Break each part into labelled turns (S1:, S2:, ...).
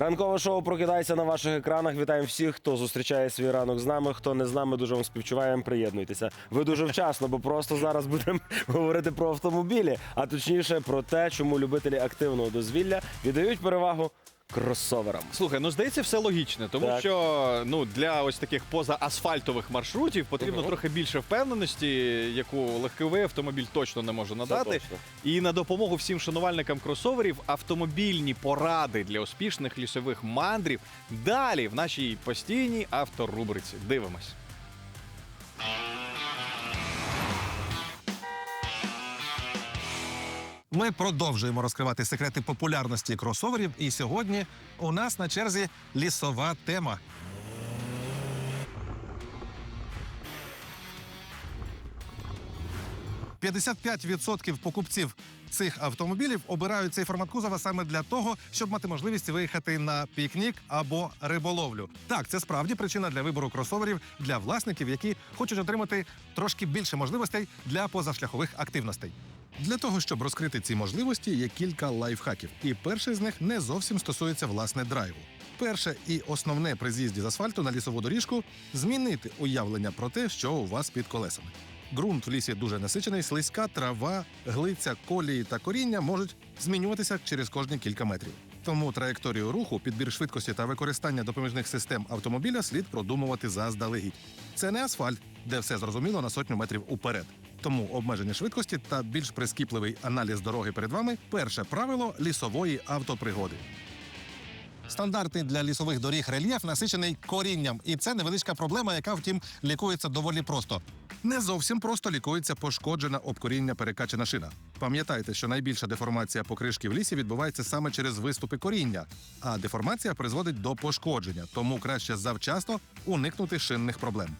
S1: Ранкове шоу прокидається на ваших екранах. Вітаємо всіх, хто зустрічає свій ранок з нами. Хто не з нами, дуже вам співчуваємо. Приєднуйтеся. Ви дуже вчасно, бо просто зараз будемо говорити про автомобілі, а точніше про те, чому любителі активного дозвілля віддають перевагу кросоверам.
S2: Слухай, ну здається, все логічно, тому
S1: Так.
S2: що ну для ось таких позаасфальтових маршрутів потрібно
S1: Мгм.
S2: трохи більше впевненості, яку легковий автомобіль точно не може надати.
S1: точно.
S2: І на допомогу всім шанувальникам кросоверів автомобільні поради для успішних лісових мандрів. Далі в нашій постійній авторубриці. Дивимось.
S3: Ми продовжуємо розкривати секрети популярності кросоверів, і сьогодні у нас на черзі лісова тема. «55% покупців цих автомобілів обирають цей формат кузова саме для того, щоб мати можливість виїхати на пікнік або риболовлю. Так, це справді причина для вибору кросоверів для власників, які хочуть отримати трошки більше можливостей для позашляхових активностей. Для того, щоб розкрити ці можливості, є кілька лайфхаків. І перший з них не зовсім стосується власне драйву. Перше і основне при з'їзді з асфальту на лісову доріжку змінити уявлення про те, що у вас під колесами. Ґрунт в лісі дуже насичений, слизька трава, глиця, колії та коріння можуть змінюватися через кожні кілька метрів. Тому траєкторію руху, підбір швидкості та використання допоміжних систем автомобіля слід продумувати заздалегідь. Це не асфальт, де все зрозуміло на сотню метрів уперед. Тому обмеження швидкості та більш прискіпливий аналіз дороги перед вами перше правило лісової автопригоди. Стандартний для лісових доріг рельєф насичений корінням, і це невеличка проблема, яка, втім, лікується доволі просто. Не зовсім просто лікується пошкоджена об коріння перекачана шина. Пам'ятайте, що найбільша деформація покришки в лісі відбувається саме через виступи коріння, а деформація призводить до пошкодження, тому краще завчасно уникнути шинних проблем.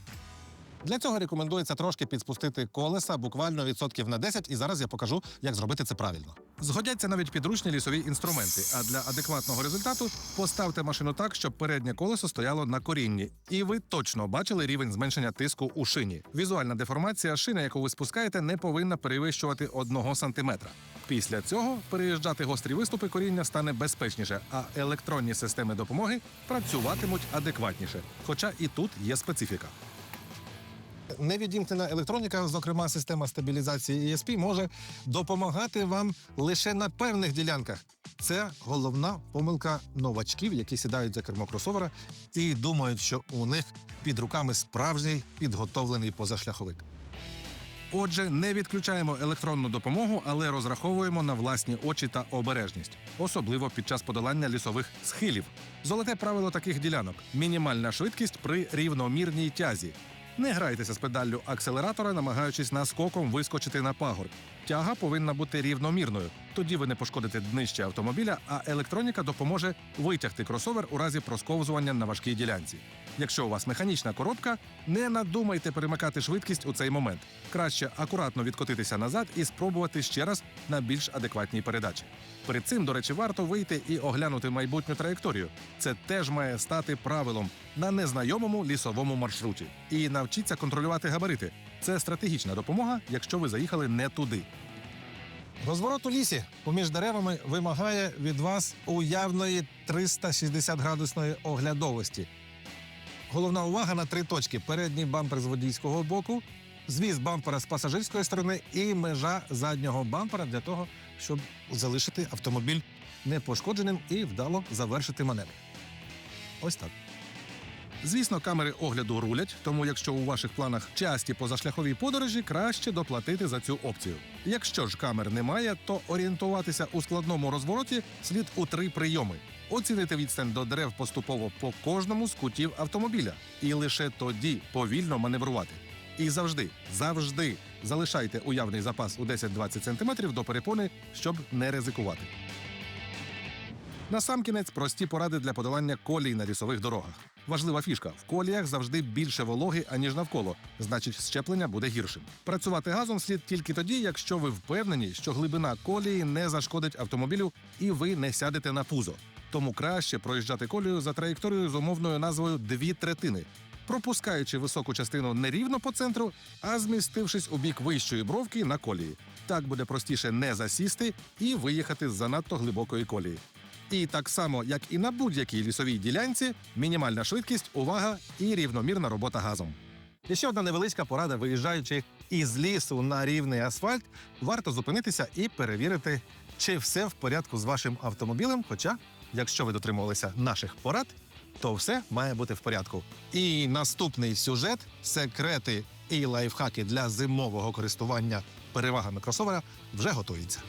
S3: Для цього рекомендується трошки підспустити колеса буквально відсотків на 10, і зараз я покажу, як зробити це правильно. Згодяться навіть підручні лісові інструменти. А для адекватного результату поставте машину так, щоб переднє колесо стояло на корінні, і ви точно бачили рівень зменшення тиску у шині. Візуальна деформація шини, яку ви спускаєте, не повинна перевищувати 1 см. Після цього переїжджати гострі виступи коріння стане безпечніше, а електронні системи допомоги працюватимуть адекватніше. Хоча і тут є специфіка. Невідімкнена електроніка, зокрема система стабілізації ESP, може допомагати вам лише на певних ділянках. Це головна помилка новачків, які сідають за кермо кросовера і думають, що у них під руками справжній підготовлений позашляховик. Отже, не відключаємо електронну допомогу, але розраховуємо на власні очі та обережність, особливо під час подолання лісових схилів. Золоте правило таких ділянок: мінімальна швидкість при рівномірній тязі. Не грайтеся з педаллю акселератора, намагаючись наскоком вискочити на пагорб. Тяга повинна бути рівномірною. Тоді ви не пошкодите днище автомобіля, а електроніка допоможе витягти кросовер у разі просковзування на важкій ділянці. Якщо у вас механічна коробка, не надумайте перемикати швидкість у цей момент. Краще акуратно відкотитися назад і спробувати ще раз на більш адекватній передачі. Перед цим, до речі, варто вийти і оглянути майбутню траєкторію. Це теж має стати правилом на незнайомому лісовому маршруті. І навчіться контролювати габарити. Це стратегічна допомога, якщо ви заїхали не туди. Розворот у лісі поміж деревами вимагає від вас уявної 360 градусної оглядовості. Головна увага на три точки: передній бампер з водійського боку, звіз бампера з пасажирської сторони і межа заднього бампера для того, щоб залишити автомобіль непошкодженим і вдало завершити маневр. Ось так. Звісно, камери огляду рулять, тому якщо у ваших планах часті позашляхові подорожі, краще доплатити за цю опцію. Якщо ж камер немає, то орієнтуватися у складному розвороті слід у три прийоми: оцінити відстань до дерев поступово по кожному з кутів автомобіля, і лише тоді повільно маневрувати. І завжди, завжди залишайте уявний запас у 10-20 см до перепони, щоб не ризикувати. Насамкінець прості поради для подолання колій на лісових дорогах. Важлива фішка: в коліях завжди більше вологи, аніж навколо, значить, щеплення буде гіршим. Працювати газом слід тільки тоді, якщо ви впевнені, що глибина колії не зашкодить автомобілю і ви не сядете на пузо. Тому краще проїжджати колію за траєкторією з умовною назвою дві третини, пропускаючи високу частину не рівно по центру, а змістившись у бік вищої бровки на колії. Так буде простіше не засісти і виїхати з занадто глибокої колії. І так само, як і на будь-якій лісовій ділянці, мінімальна швидкість, увага і рівномірна робота газом. І ще одна невеличка порада, виїжджаючи із лісу на рівний асфальт, варто зупинитися і перевірити, чи все в порядку з вашим автомобілем. Хоча, якщо ви дотримувалися наших порад, то все має бути в порядку. І наступний сюжет секрети і лайфхаки для зимового користування перевагами кросовера вже готується.